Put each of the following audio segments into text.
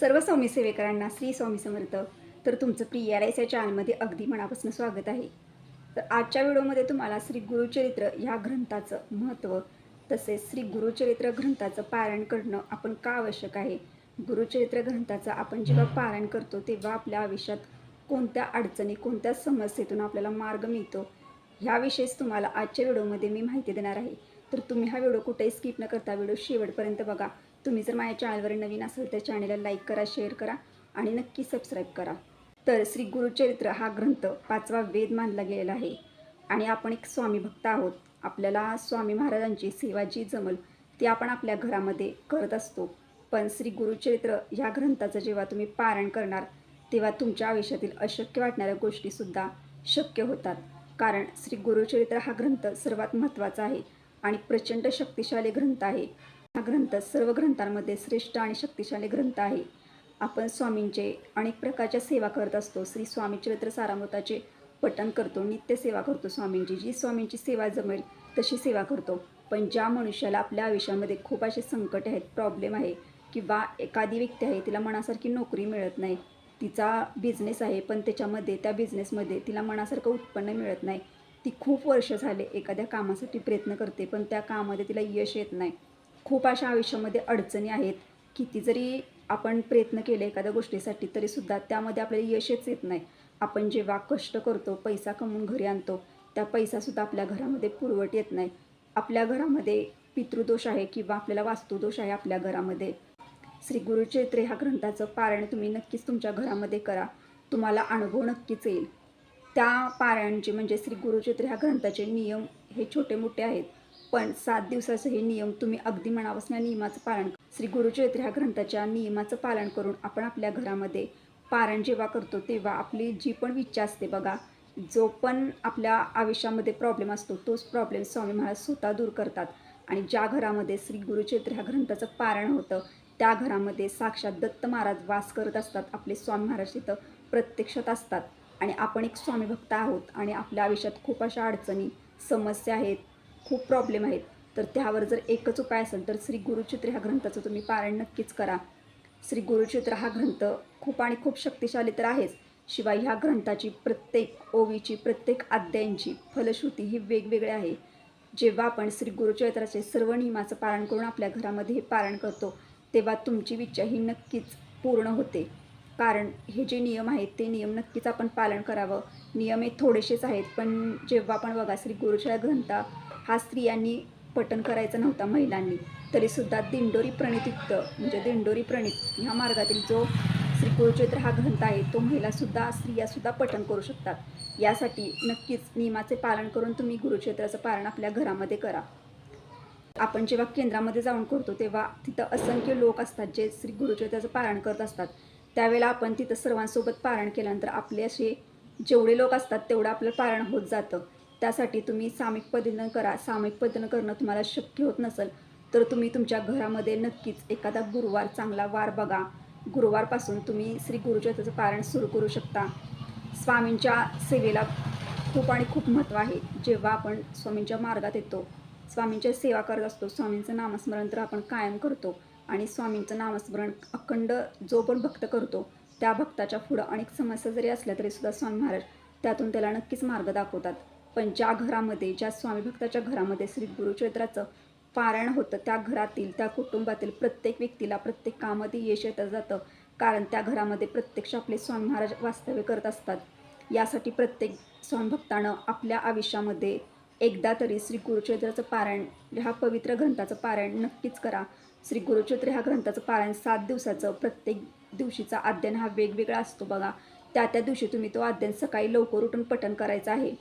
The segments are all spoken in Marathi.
सर्व स्वामी सेवेकरांना श्री स्वामी समर्थ. तर तुमचं प्रिय आर एस या चॅनलमध्ये अगदी मनापासून स्वागत आहे. तर आजच्या व्हिडिओमध्ये तुम्हाला श्री गुरुचरित्र ह्या ग्रंथाचं महत्त्व तसेच श्री गुरुचरित्र ग्रंथाचं पारायण करणं आपण का आवश्यक आहे? गुरुचरित्र ग्रंथाचं आपण जेव्हा पारायण करतो तेव्हा आपल्या आयुष्यात कोणत्या अडचणी कोणत्या समस्येतून आपल्याला मार्ग मिळतो ह्याविषयीच तुम्हाला आजच्या व्हिडिओमध्ये मी माहिती देणार आहे. तर तुम्ही हा व्हिडिओ कुठेही स्किप न करता व्हिडिओ शेवटपर्यंत बघा. तुम्ही जर माझ्या चॅनलवर नवीन असेल तर चॅनलला लाईक करा शेअर करा आणि नक्की सबस्क्राईब करा. तर श्री गुरुचरित्र हा ग्रंथ पाचवा वेद मानला गेलेला आहे. आणि आपण एक स्वामी भक्त आहोत. आपल्याला स्वामी महाराजांची सेवा जी जमल ती आपण आपल्या घरामध्ये करत असतो. पण श्री गुरुचरित्र या ग्रंथाचं जेव्हा तुम्ही पारायण करणार तेव्हा तुमच्या आयुष्यातील अशक्य वाटणाऱ्या गोष्टीसुद्धा शक्य होतात. कारण श्री गुरुचरित्र हा ग्रंथ सर्वात महत्त्वाचा आहे आणि प्रचंड शक्तिशाली ग्रंथ आहे. हा ग्रंथ सर्व ग्रंथांमध्ये श्रेष्ठ आणि शक्तिशाली ग्रंथ आहे. आपण स्वामींचे अनेक प्रकारच्या सेवा करत असतो. श्री स्वामी चरित्र सारामृताचे पठण करतो. नित्य सेवा करतो स्वामींची. जी स्वामींची सेवा जमेल तशी सेवा करतो. पण ज्या मनुष्याला आपल्या आयुष्यामध्ये खूप असे संकट आहेत प्रॉब्लेम आहे किंवा एखादी व्यक्ती आहे तिला मनासारखी नोकरी मिळत नाही. तिचा बिझनेस आहे पण त्याच्यामध्ये त्या बिझनेसमध्ये तिला मनासारखं उत्पन्न मिळत नाही. ती खूप वर्ष झाले एखाद्या कामासाठी प्रयत्न करते पण त्या कामामध्ये तिला यश येत नाही. खूप अशा आयुष्यामध्ये अडचणी आहेत. किती जरी आपण प्रयत्न केले एखाद्या गोष्टीसाठी तरीसुद्धा त्यामध्ये आपल्याला यशच येत नाही. आपण जेव्हा कष्ट करतो पैसा कमवून घरी आणतो त्या पैसासुद्धा आपल्या घरामध्ये पुरवठ येत नाही. आपल्या घरामध्ये पितृदोष आहे किंवा आपल्याला वास्तुदोष आहे आपल्या घरामध्ये. श्री गुरुचैत्रे ह्या ग्रंथाचं पारायण तुम्ही नक्कीच तुमच्या घरामध्ये करा. तुम्हाला अनुभव नक्कीच येईल. त्या पारायणचे म्हणजे श्री गुरुचैत्रे ह्या ग्रंथाचे नियम हे छोटे मोठे आहेत. पण सात दिवसाचं हे नियम तुम्ही अगदी मनापासून या नियमाचं पालन श्री गुरुचरित्र ह्या ग्रंथाच्या नियमाचं पालन करून आपण आपल्या घरामध्ये पारण जेव्हा करतो तेव्हा आपली जी पण इच्छा असते बघा जो पण आपल्या आयुष्यामध्ये प्रॉब्लेम असतो तोच प्रॉब्लेम स्वामी महाराज स्वतः दूर करतात. आणि ज्या घरामध्ये श्री गुरुचरित्र ह्या ग्रंथाचं पारण होतं त्या घरामध्ये साक्षात दत्त महाराज वास करत असतात आपले स्वामी महाराज तिथं प्रत्यक्षात असतात. आणि आपण एक स्वामी भक्त आहोत आणि आपल्या आयुष्यात खूप अशा अडचणी समस्या आहेत खूप प्रॉब्लेम आहेत. तर त्यावर जर एकच उपाय असेल तर श्री गुरुचित्र ह्या ग्रंथाचं तुम्ही पारायण नक्कीच करा. श्री गुरुचित्र हा ग्रंथ खूप आणि खूप शक्तिशाली तर आहेच. शिवाय ह्या ग्रंथाची प्रत्येक ओवीची प्रत्येक अध्यायांची फलश्रुती ही वेगवेगळी आहे. जेव्हा आपण श्री गुरुचरित्राचे सर्व नियमाचं पालन करून आपल्या घरामध्ये हे पारण करतो तेव्हा तुमची इच्छा ही नक्कीच पूर्ण होते. कारण हे जे नियम आहेत ते नियम नक्कीच आपण पालन करावं. नियम हे थोडेसेच आहेत पण जेव्हा आपण बघा श्री गुरुचरित्र ग्रंथ हा स्त्रियांनी पठण करायचा नव्हता महिलांनी. तरीसुद्धा दिंडोरी प्रणितयुक्त म्हणजे दिंडोरी प्रणित ह्या मार्गातील जो श्री गुरुचरित्र हा ग्रंथ आहे तो महिलासुद्धा स्त्रियासुद्धा पठण करू शकतात. यासाठी नक्कीच नियमाचे पालन करून तुम्ही गुरुक्षेत्राचं पारण आपल्या घरामध्ये करा. आपण जेव्हा केंद्रामध्ये जाऊन करतो तेव्हा तिथं असंख्य लोक असतात जे श्री गुरुचरित्राचं पारण करत असतात. त्यावेळेला आपण तिथं सर्वांसोबत पारण केल्यानंतर आपले असे जेवढे लोक असतात तेवढं आपलं पारण होत जातं. त्यासाठी तुम्ही सामिक पद्धतीनं करा. सामिक पद्धतीनं करणं तुम्हाला शक्य होत नसेल तर तुम्ही तुमच्या घरामध्ये नक्कीच एखादा गुरुवार चांगला वार बघा. गुरुवारपासून तुम्ही श्री गुरुचरित्राचं पारायण सुरू करू शकता. स्वामींच्या सेवेला खूप आणि खूप महत्त्व आहे. जेव्हा आपण स्वामींच्या मार्गात येतो स्वामींच्या सेवा करत असतो स्वामींचं नामस्मरण तर आपण कायम करतो आणि स्वामींचं नामस्मरण अखंड जो पण भक्त करतो त्या भक्ताच्या पुढं अनेक समस्या जरी असल्या तरीसुद्धा स्वामी महाराज त्यातून त्याला नक्कीच मार्ग दाखवतात. पण ज्या घरामध्ये ज्या स्वामी भक्ताच्या घरामध्ये श्री गुरुचरित्राचं पारायण होतं त्या घरातील त्या कुटुंबातील प्रत्येक व्यक्तीला प्रत्येक कामामध्ये यश येतं जातं. कारण त्या घरामध्ये प्रत्यक्ष आपले स्वामी महाराज वास्तव्य करत असतात. यासाठी प्रत्येक स्वामी भक्तानं आपल्या आयुष्यामध्ये एकदा तरी श्री गुरुचरित्राचं पारायण ह्या पवित्र ग्रंथाचं पारायण नक्कीच करा. श्री गुरुचरित्र ह्या ग्रंथाचं पारायण सात दिवसाचं प्रत्येक दिवशीचा अध्ययन हा वेगवेगळा असतो बघा. त्या त्या दिवशी तुम्ही तो अध्ययन सकाळी लवकर उठून पठण करायचं आहे.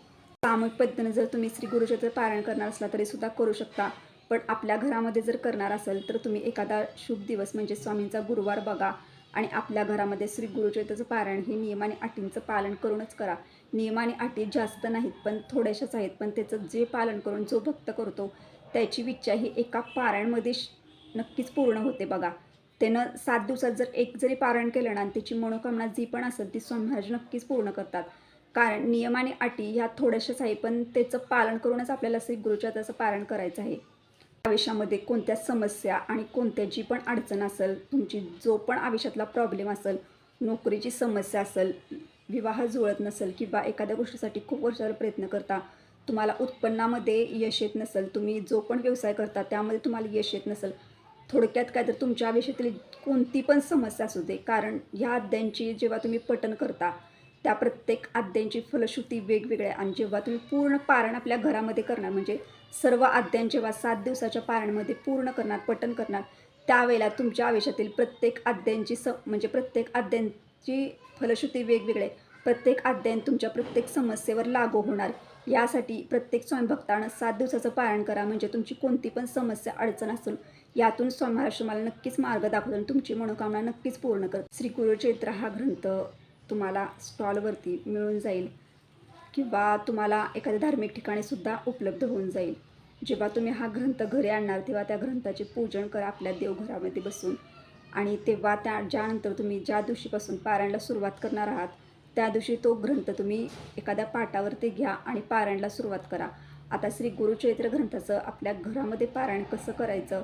सामूहिक पद्धतीने जर तुम्ही श्री गुरुचरित्र पारायण करणार असला तरी सुद्धा करू शकता. पण आपल्या घरामध्ये जर करणार असेल तर तुम्ही एखादा शुभ दिवस म्हणजे स्वामींचा गुरुवार बघा आणि आपल्या घरामध्ये श्री गुरुचरित्राचं पारायण हे नियम आणि अटींचं पालन करूनच करा. नियम आणि अटी जास्त नाहीत पण थोड्याशाच आहेत. पण त्याचं जे पालन करून जो भक्त करतो त्याची विच्छा ही एका पारायणमध्ये नक्कीच पूर्ण होते बघा. त्यानं सात दिवसात जर एक जरी पारायण केलं ना त्याची मनोकामना जी पण असेल ती स्वामी महाराज नक्कीच पूर्ण करतात. कारण नियम आणि अटी ह्या थोड्याशाच आहे पण त्याचं पालन करूनच आपल्याला श्री गुरुचरित्राचं पालन करायचं आहे. आयुष्यामध्ये कोणत्या समस्या आणि कोणत्याची पण अडचण असेल तुमची जो पण आयुष्यातला प्रॉब्लेम असेल नोकरीची समस्या असेल विवाह जुळत नसेल किंवा एखाद्या गोष्टीसाठी खूप वर्षाला प्रयत्न करता तुम्हाला उत्पन्नामध्ये यश येत नसेल तुम्ही जो पण व्यवसाय करता त्यामध्ये तुम्हाला यश येत नसेल थोडक्यात काय तर तुमच्या आयुष्यातील कोणती पण समस्या असू दे कारण ह्या अध्यांची जेव्हा तुम्ही पठन करता त्या प्रत्येक आद्यांची फलश्रुती वेगवेगळ्या आणि जेव्हा तुम्ही पूर्ण पारण आपल्या घरामध्ये करणार म्हणजे सर्व आद्यां जेव्हा सात दिवसाच्या पारणमध्ये पूर्ण करणार पठन करणार त्यावेळेला तुमच्या आयुष्यातील प्रत्येक आद्यांची स म्हणजे प्रत्येक आद्यांची फलश्रुती वेगवेगळे प्रत्येक अध्यायन तुमच्या प्रत्येक समस्येवर लागू होणार. यासाठी प्रत्येक स्वयंभक्तानं सात दिवसाचं पारण करा म्हणजे तुमची कोणती पण समस्या अडचण असेल यातून स्वामी महाराष्ट्र मला नक्कीच मार्ग दाखवतो आणि तुमची मनोकामना नक्कीच पूर्ण कर श्री गुरुचरित्र हा ग्रंथ तुम्हाला स्टॉलवरती मिळून जाईल किंवा तुम्हाला एखाद्या धार्मिक ठिकाणीसुद्धा उपलब्ध होऊन जाईल. जेव्हा तुम्ही हा ग्रंथ घरी आणणार तेव्हा त्या ग्रंथाचे पूजन करा आपल्या देवघरामध्ये बसून. आणि तेव्हा त्या ज्यानंतर तुम्ही ज्या दिवशीपासून पारायणला सुरुवात करणार आहात त्या दिवशी तो ग्रंथ तुम्ही एखाद्या पाटावरती घ्या आणि पारायणला सुरुवात करा. आता श्री गुरुचरित्र ग्रंथाचं आपल्या घरामध्ये पारायण कसं करायचं?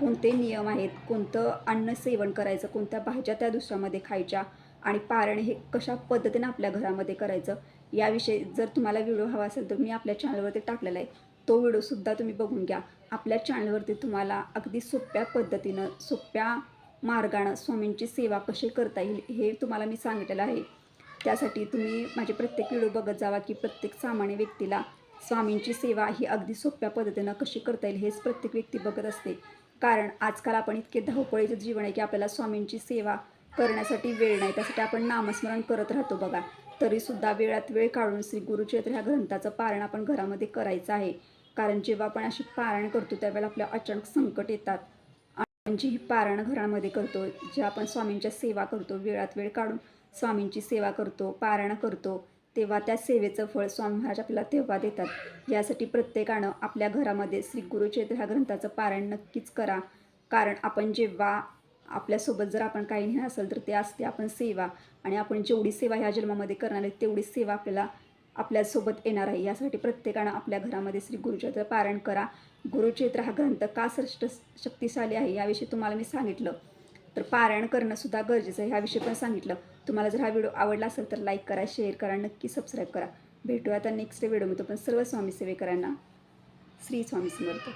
कोणते नियम आहेत? कोणतं अन्न सेवन करायचं? कोणत्या भाज्या त्या दिवसामध्ये खायच्या? आणि पारण हे कशा पद्धतीनं आपल्या घरामध्ये करायचं याविषयी जर तुम्हाला व्हिडिओ हवा असेल तर मी आपल्या चॅनलवरती टाकलेला आहे. तो व्हिडिओसुद्धा तुम्ही बघून घ्या. आपल्या चॅनलवरती तुम्हाला अगदी सोप्या पद्धतीनं सोप्या मार्गानं स्वामींची सेवा कशी करता येईल हे तुम्हाला मी सांगितलेलं आहे. त्यासाठी तुम्ही माझे प्रत्येक व्हिडिओ बघत जावा की प्रत्येक सामान्य व्यक्तीला स्वामींची सेवा ही अगदी सोप्या पद्धतीनं कशी करता येईल हेच प्रत्येक व्यक्ती बघत असते. कारण आजकाल आपण इतके धावपळीचं जीवन आहे की आपल्याला स्वामींची सेवा करण्यासाठी वेळ नाही. त्यासाठी आपण नामस्मरण करत राहतो बघा. तरीसुद्धा वेळात वेळ काढून श्री गुरुचरित्र ह्या ग्रंथाचं पारण आपण घरामध्ये करायचं आहे. कारण जेव्हा आपण अशी पारण करतो त्यावेळेला आपल्या अचानक संकट येतात. आपण जी ही पारण घरामध्ये करतो जे आपण स्वामींच्या सेवा करतो वेळात वेळ काढून स्वामींची सेवा करतो पारायण करतो तेव्हा त्या सेवेचं फळ स्वामी महाराज आपल्याला तेव्हा देतात. यासाठी प्रत्येकानं आपल्या घरामध्ये श्री गुरुचरित्र ह्या ग्रंथाचं पारायण नक्कीच करा. कारण आपण जेव्हा आपल्यासोबत जर आपण काही नाही असेल तर ते असते आपण सेवा. आणि आपण जेवढी सेवा ह्या जन्मामध्ये करणार आहे तेवढी सेवा आपल्याला आपल्यासोबत येणार आहे. यासाठी प्रत्येकानं आपल्या घरामध्ये श्री गुरुचरित्र पारायण करा. गुरुचरित्र हा ग्रंथ का श्रेष्ठ शक्तिशाली आहे याविषयी तुम्हाला मी सांगितलं. तर पारायण करणंसुद्धा गरजेचं आहे ह्याविषयी पण सांगितलं. तुम्हाला जर हा व्हिडिओ आवडला असेल तर लाईक करा शेअर करा नक्की सबस्क्राईब करा. भेटूया आता नेक्स्ट व्हिडिओमध्ये. पण सर्व स्वामी सेवेकरांना श्री स्वामी समर्थ.